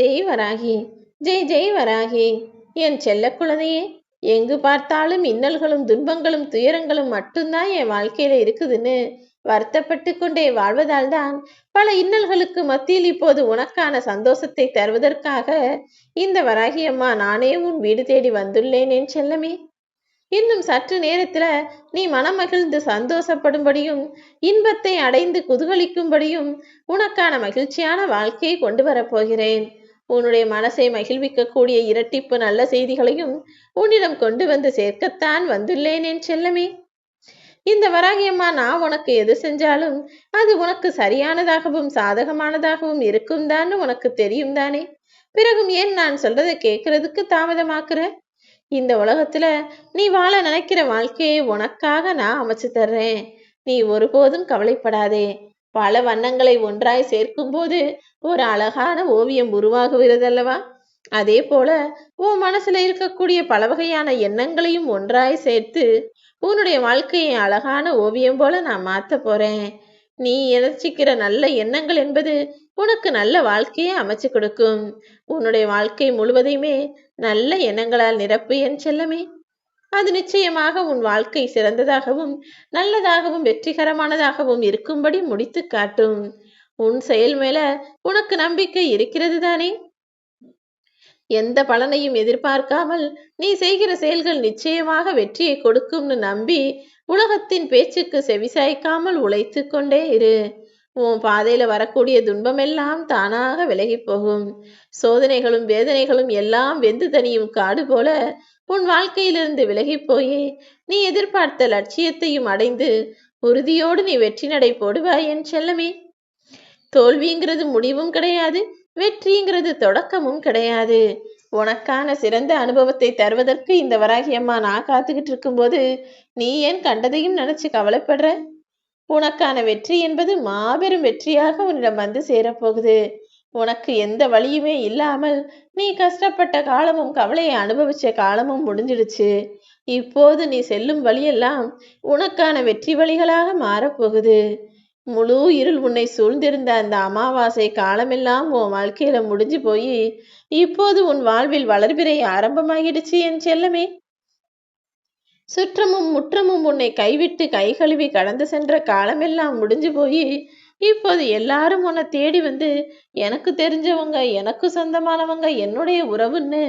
ஜெய் வராகி ஜெய் ஜெய் வராகி என் செல்ல குழந்தையே எங்கு பார்த்தாலும் இன்னல்களும் துன்பங்களும் துயரங்களும் மட்டும்தான் என் வாழ்க்கையில இருக்குதுன்னு வருத்தப்பட்டு கொண்டே வாழ்வதால் தான் பல இன்னல்களுக்கு மத்தியில் இப்போது உனக்கான சந்தோஷத்தை தருவதற்காக இந்த வராகி அம்மா நானே உன் வீடு தேடி வந்துள்ளேன் என் செல்லமே. இன்னும் சற்று நேரத்துல நீ மனமகிழ்ந்து சந்தோஷப்படும்படியும் இன்பத்தை அடைந்து குதூகலிக்கும்படியும் உனக்கான மகிழ்ச்சியான வாழ்க்கையை கொண்டு வரப்போகிறேன் உன்னுடைய மனசை மகிழ்விக்கக்கூடிய இரட்டிப்பு நல்ல செய்திகளையும் உன்னிடம் கொண்டு வந்து சேர்க்கத்தான் வந்துள்ளேன் என் செல்லமே. இந்த வராகியம்மா நான் உனக்கு எது செஞ்சாலும் அது உனக்கு சரியானதாகவும் சாதகமானதாகவும் இருக்கும் தான் உனக்கு தெரியும் தானே. பிறகும் ஏன் நான் சொல்றதை கேட்கறதுக்கு தாமதமாக்குற? இந்த உலகத்துல நீ வாழ நினைக்கிற வாழ்க்கையை உனக்காக நான் அமைச்சு தர்றேன். நீ ஒருபோதும் கவலைப்படாதே. பல வண்ணங்களை ஒன்றாய் சேர்க்கும் போது ஒரு அழகான ஓவியம் உருவாகுகிறதல்லவா? அதே போல உன் மனசுல இருக்கக்கூடிய பல வகையான எண்ணங்களையும் ஒன்றாய் சேர்த்து உன்னுடைய வாழ்க்கையை அழகான ஓவியம் போல நான் மாத்த போறேன். நீ இணைச்சிக்கிற நல்ல எண்ணங்கள் என்பது உனக்கு நல்ல வாழ்க்கையை அமைச்சு கொடுக்கும். உன்னுடைய வாழ்க்கை முழுவதையுமே நல்ல எண்ணங்களால் நிரப்பு என் செல்லமே. அது நிச்சயமாக உன் வாழ்க்கை சிறந்ததாகவும் நல்லதாகவும் வெற்றிகரமானதாகவும் இருக்கும்படி முடித்து காட்டும். உன் செயல் மேல உனக்கு நம்பிக்கை இருக்கிறது தானே எந்த பலனையும் எதிர்பார்க்காமல் நீ செய்கிற செயல்கள் நிச்சயமாக வெற்றியை கொடுக்கும்னு நம்பி உலகத்தின் பேச்சுக்கு செவிசாய்க்காமல் உழைத்து கொண்டே இரு. உன் பாதையில வரக்கூடிய துன்பமெல்லாம் தானாக விலகி போகும். சோதனைகளும் வேதனைகளும் எல்லாம் வெந்து தனியும் காடு போல உன் வாழ்க்கையிலிருந்து விலகி போயே நீ எதிர்பார்த்த லட்சியத்தையும் அடைந்து உறுதியோடு நீ வெற்றி நடை போடுவாய் என் செல்லமே. தோல்விங்கிறது முடிவும் கிடையாது வெற்றிங்கிறது தொடக்கமும் கிடையாது. உனக்கான சிறந்த அனுபவத்தை தருவதற்கு இந்த வராகியம்மா நான் காத்துக்கிட்டு இருக்கும்போது நீ ஏன் கண்டதையும் நினைச்சு கவலைப்படுற? உனக்கான வெற்றி என்பது மாபெரும் வெற்றியாக உன்னிடம் வந்து சேரப்போகுது. உனக்கு எந்த வழியுமே இல்லாமல் நீ கஷ்டப்பட்ட காலமும் கவலையை அனுபவிச்ச காலமும் முடிஞ்சிடுச்சு. இப்போது நீ செல்லும் வழியெல்லாம் உனக்கான வெற்றி வழிகளாக மாறப்போகுது. முழு இருள் உன்னை சூழ்ந்திருந்த அந்த அமாவாசை காலமெல்லாம் உன் வாழ்க்கையில முடிஞ்சு போய் இப்போது உன் வாழ்வில் வளர்பிறை ஆரம்பமாகிடுச்சு என் செல்லமே. சுற்றமும் முற்றமும் உன்னை கைவிட்டு கை கழுவி கடந்து சென்ற காலமெல்லாம் முடிஞ்சு போய் இப்போது எல்லாரும் உன்னை தேடி வந்து எனக்கு தெரிஞ்சவங்க எனக்கு சொந்தமானவங்க என்னுடைய உறவுன்னு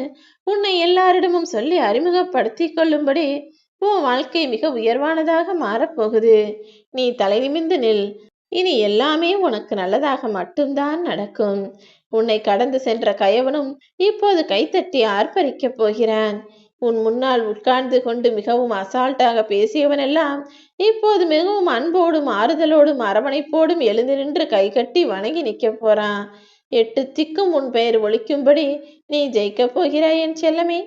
உன்னை எல்லாரிடமும் சொல்லி அறிமுகப்படுத்தி கொள்ளும்படி உன் வாழ்க்கை மிக உயர்வானதாக மாறப்போகுது. நீ தலை நிமிந்து நில். இனி எல்லாமே உனக்கு நல்லதாக மட்டும்தான் நடக்கும். உன்னை கடந்து சென்ற கயவனும் இப்போது கைத்தட்டி ஆர்ப்பரிக்கப் போகிறான். உன் முன்னால் உட்கார்ந்து கொண்டு மிகவும் அசால்ட்டாக பேசியவனெல்லாம் இப்போது மிகவும் அன்போடும் ஆறுதலோடும் அரவணைப்போடும் எழுந்து நின்று கை கட்டி வணங்கி நிற்க போறான். எட்டு திக்கும் உன் பெயர் ஒழிக்கும்படி நீ ஜெயிக்கப் போகிறாய் என் செல்லமே.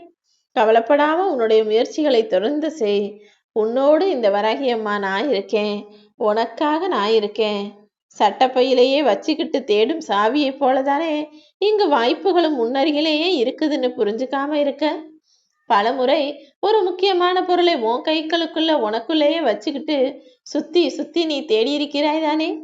கவலைப்படாம உன்னுடைய முயற்சிகளை தொடர்ந்து செய். உன்னோடு இந்த வராகியம்மா நான் இருக்கேன். உனக்காக நான் இருக்கேன். சட்டப்பையிலேயே வச்சுக்கிட்டு தேடும் சாவியை போலதானே. இங்கு வாய்ப்புகளும் முன்னருகிலேயே இருக்குதுன்னு புரிஞ்சுக்காம இருக்க. பலமுறை ஒரு முக்கியமான பொருளை உன் கைகளுக்குள்ள உனக்குள்ளேயே வச்சுக்கிட்டு சுத்தி சுத்தி நீ தேடி இருக்கிறாய் தானே?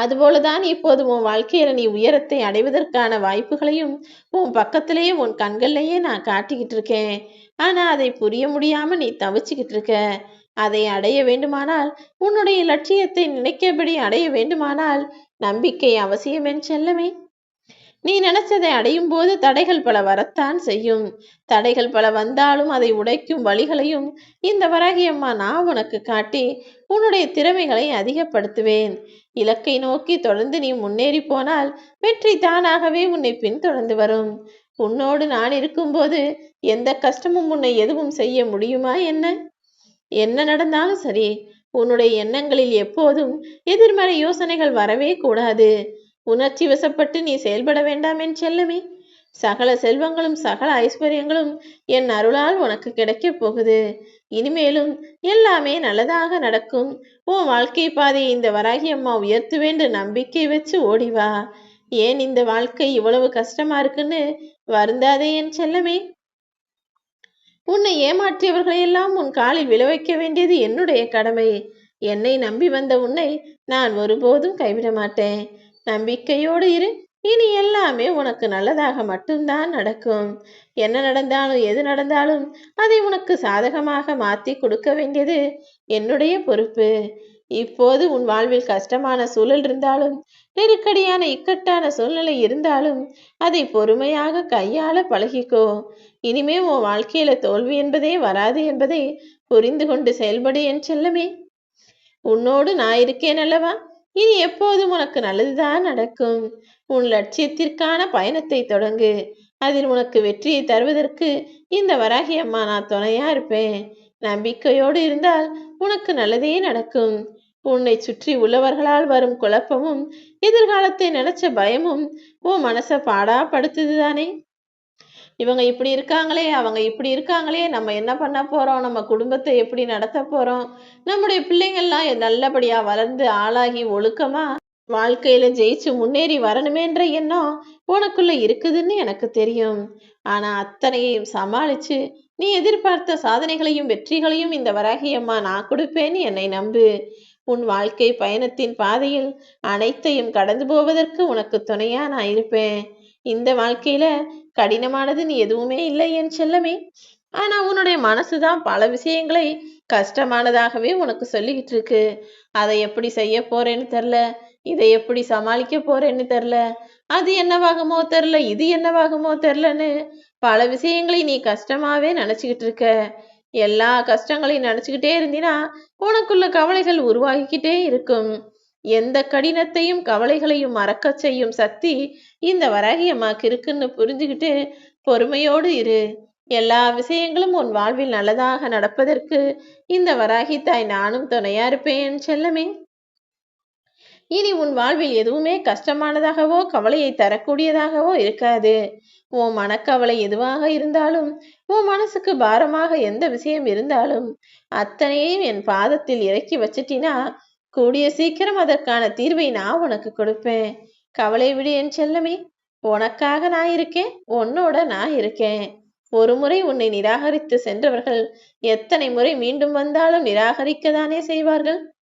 அதுபோலதான் இப்போது உன் வாழ்க்கையில நீ உயரத்தை அடைவதற்கான வாய்ப்புகளையும் உன் பக்கத்திலேயே உன் கண்கள்லேயே நான் காட்டிக்கிட்டு இருக்கேன். ஆனா அதை புரிய முடியாம நீ தவிச்சுக்கிட்டு இருக்க. அதை அடைய வேண்டுமானால் உன்னுடைய லட்சியத்தை நினைக்கபடி அடைய வேண்டுமானால் நம்பிக்கை அவசியம் என் செல்லமே. நீ நினைச்சதை அடையும் போது தடைகள் பல வரத்தான் செய்யும். தடைகள் பல வந்தாலும் அதை உடைக்கும் வழிகளையும் இந்த வராகியம்மா நான் உனக்கு காட்டி உன்னுடைய திறமைகளை அதிகப்படுத்துவேன். இலக்கை நோக்கி தொடர்ந்து நீ முன்னேறி போனால் வெற்றி தானாகவே உன்னை பின்தொடர்ந்து வரும். உன்னோடு நான் இருக்கும்போது எந்த கஷ்டமும் உன்னை எதுவும் செய்ய முடியுமா என்ன? என்ன நடந்தாலும் சரி உன்னுடைய எண்ணங்களில் எப்போதும் எதிர்மறை யோசனைகள் வரவே கூடாது. உணர்ச்சி வசப்பட்டு நீ செயல்பட வேண்டாம் என் செல்லமே. சகல செல்வங்களும் சகல ஐஸ்வர்யங்களும் என் அருளால் உனக்கு கிடைக்கப் போகுது. இனிமேலும் எல்லாமே நல்லதாக நடக்கும். உன் வாழ்க்கை பாதையை இந்த வராகி அம்மா உயர்த்துவேண்டு நம்பிக்கை வச்சு ஓடி வா. ஏன் இந்த வாழ்க்கை இவ்வளவு கஷ்டமா இருக்குன்னு வருந்தாதே என் செல்லமே. உன்னை ஏமாற்றியவர்களையெல்லாம் உன் காலில் விழ வைக்க வேண்டியது என்னுடைய கடமை. என்னை நம்பி வந்த உன்னை நான் ஒருபோதும் கைவிட மாட்டேன். நம்பிக்கையோடு இரு. இனி எல்லாமே உனக்கு நல்லதாக மட்டும்தான் நடக்கும். என்ன நடந்தாலும் எது நடந்தாலும் அதை உனக்கு சாதகமாக மாற்றி கொடுக்க வேண்டியது என்னுடைய பொறுப்பு. இப்போது உன் வாழ்வில் கஷ்டமான சூழல் இருந்தாலும் நெருக்கடியான இக்கட்டான சூழ்நிலை இருந்தாலும் அதை பொறுமையாக கையாள பழகிக்கோ. இனிமே உன் வாழ்க்கையில தோல்வி என்பதே வராது என்பதை புரிந்து கொண்டு செயல்படு என் செல்லமே. உன்னோடு நான் இருக்கேன் அல்லவா? இனி எப்போதும் உனக்கு நல்லதுதான் நடக்கும். உன் லட்சியத்திற்கான பயணத்தை தொடங்கு. அதில் உனக்கு வெற்றியை தருவதற்கு இந்த வராகி அம்மா நான் துணையா இருப்பேன். நம்பிக்கையோடு இருந்தால் உனக்கு நல்லதே நடக்கும். உன்னை சுற்றி உள்ளவர்களால் வரும் குழப்பமும் எதிர்காலத்தை நினைச்ச பயமும் உன் மனசை பாடா படுத்துதுதானே இவங்க இப்படி இருக்காங்களே அவங்க இப்படி இருக்காங்களே நம்ம என்ன பண்ண போறோம்? நம்ம குடும்பத்தை எப்படி நடத்த போறோம்? நம்முடைய பிள்ளைங்கள்லாம் நல்லபடியா வளர்ந்து ஆளாகி ஒழுக்கமா வாழ்க்கையில ஜெயிச்சு முன்னேறி வரணுமேன்ற எண்ணம் உனக்குள்ள இருக்குதுன்னு எனக்கு தெரியும். ஆனா அத்தனையும் சமாளிச்சு நீ எதிர்பார்த்த சாதனைகளையும் வெற்றிகளையும் இந்த வராகியம்மா நான் கொடுப்பேன்னு என்னை நம்பு. உன் வாழ்க்கை பயணத்தின் பாதையில் அனைத்தையும் கடந்து போவதற்கு உனக்கு துணையா நான் இருப்பேன். இந்த வாழ்க்கையில கடினமானதுன்னு எதுவுமே இல்லை என் செல்லமே. ஆனா உன்னுடைய மனசுதான் பல விஷயங்களை கஷ்டமானதாகவே உனக்கு சொல்லிக்கிட்டு இருக்கு அதை எப்படி செய்ய போறேன்னு தெரில. இதை எப்படி சமாளிக்க போறேன்னு தெரில. அது என்னவாகுமோ தெரில. இது என்னவாகுமோ தெரிலன்னு பல விஷயங்களை நீ கஷ்டமாவே நினைச்சுக்கிட்டு இருக்க எல்லா கஷ்டங்களையும் நினைச்சுக்கிட்டே இருந்தினா உனக்குள்ள கவலைகள் உருவாகிக்கிட்டே இருக்கும். எந்த கடினத்தையும் கவலைகளையும் மறக்க செய்யும் சக்தி இந்த வராகி அம்மாக்கு இருக்குன்னு புரிஞ்சுக்கிட்டு பொறுமையோடு இரு. எல்லா விஷயங்களும் உன் வாழ்வில் நல்லதாக நடப்பதற்கு இந்த வராகி தாய் நானும் துணையா இருப்பேன் செல்லமே. இனி உன் வாழ்வில் எதுவுமே கஷ்டமானதாகவோ கவலையை தரக்கூடியதாகவோ இருக்காது. உன் மனக்கவலை எதுவாக இருந்தாலும் உன் மனசுக்கு பாரமாக எந்த விஷயம் இருந்தாலும் அத்தனையும் என் பாதத்தில் இறக்கி வச்சிட்டினா கூடிய சீக்கிரம் அதற்கான தீர்வை நான் உனக்கு கொடுப்பேன். கவலை விடு என் செல்லமே. உனக்காக நான் இருக்கேன். உன்னோட நான் இருக்கேன். ஒரு முறை உன்னை நிராகரித்து சென்றவர்கள் எத்தனை முறை மீண்டும் வந்தாலும் நிராகரிக்கதானே செய்வார்கள்?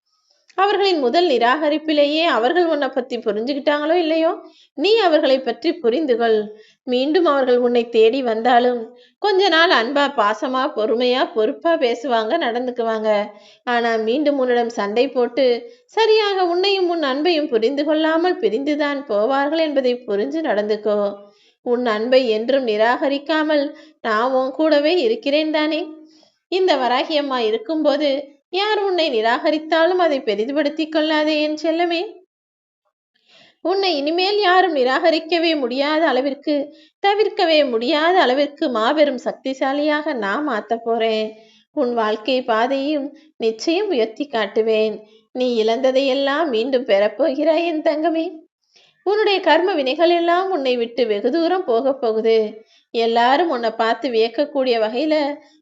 அவர்களின் முதல் நிராகரிப்பிலேயே அவர்கள் உன்னை பத்தி புரிஞ்சுக்கிட்டாங்களோ இல்லையோ நீ அவர்களை பற்றி புரிந்து கொள் மீண்டும் அவர்கள் உன்னை தேடி வந்தாலும் கொஞ்ச நாள் அன்பா பாசமா பொறுமையா பொறுப்பா பேசுவாங்க நடந்துக்குவாங்க. ஆனா மீண்டும் உன்னிடம் சண்டை போட்டு சரியாக உன்னையும் உன் அன்பையும் புரிந்து கொள்ளாமல் பிரிந்துதான் போவார்கள் என்பதை புரிஞ்சு நடந்துக்கோ. உன் அன்பை என்றும் நிராகரிக்காமல் நான் உன் கூடவே இருக்கிறேன் தானே? இந்த வராகியம்மா இருக்கும்போது யார் உன்னை நிராகரித்தாலும் அதை பெரிதுபடுத்திக் கொள்ளாதே என் செல்லமே. உன்னை இனிமேல் யாரும் நிராகரிக்கவே முடியாத அளவிற்கு தவிர்க்கவே முடியாத அளவிற்கு மாபெரும் சக்திசாலியாக நான் மாத்த போறேன். உன் வாழ்க்கை பாதையும் நிச்சயம் உயர்த்தி காட்டுவேன். நீ இழந்ததையெல்லாம் மீண்டும் பெறப்போகிறாய் என் தங்கமே. உன்னுடைய கர்ம வினைகள் எல்லாம் உன்னை விட்டு வெகு தூரம் போக போகுது. எல்லாரும் உன்னை பார்த்து வியக்கக்கூடிய வகையில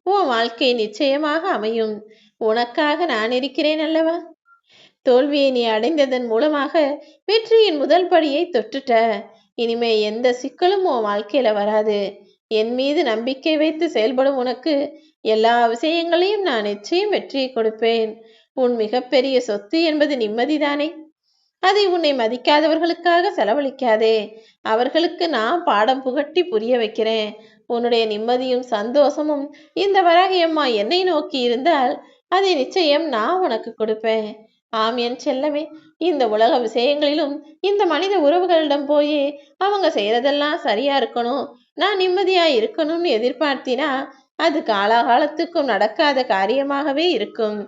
உன் வாழ்க்கை நிச்சயமாக அமையும். உனக்காக நான் இருக்கிறேன் அல்லவா? தோல்வியை நீ அடைந்ததன் மூலமாக வெற்றியின் முதல் படியை தொட்டுட்ட. இனிமே எந்த சிக்கலும் உன் வாழ்க்கையில வராது. என் மீது நம்பிக்கை வைத்து செயல்படும் உனக்கு எல்லா விஷயங்களையும் நான் நிச்சயம் வெற்றியை கொடுப்பேன். உன் மிகப்பெரிய சொத்து என்பது நிம்மதிதானே? அதை உன்னை மதிக்காதவர்களுக்காக செலவழிக்காதே. அவர்களுக்கு நான் பாடம் புகட்டி புரிய வைக்கிறேன். உன்னுடைய நிம்மதியும் சந்தோஷமும் இந்த வராகியம்மா என்னை நோக்கி இருந்தால் அதை நிச்சயம் நான் உனக்கு கொடுப்பேன். ஆம் என் செல்லமே இந்த உலக விஷயங்களிலும் இந்த மனித உறவுகளிடம் போய் அவங்க செய்யறதெல்லாம் சரியா இருக்கணும். நான் நிம்மதியா இருக்கணும்னு எதிர்பார்த்தினா அது காலாகாலத்துக்கும் நடக்காத காரியமாகவே இருக்கும்.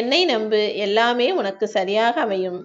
என்னை நம்பு எல்லாமே உனக்கு சரியாக அமையும்.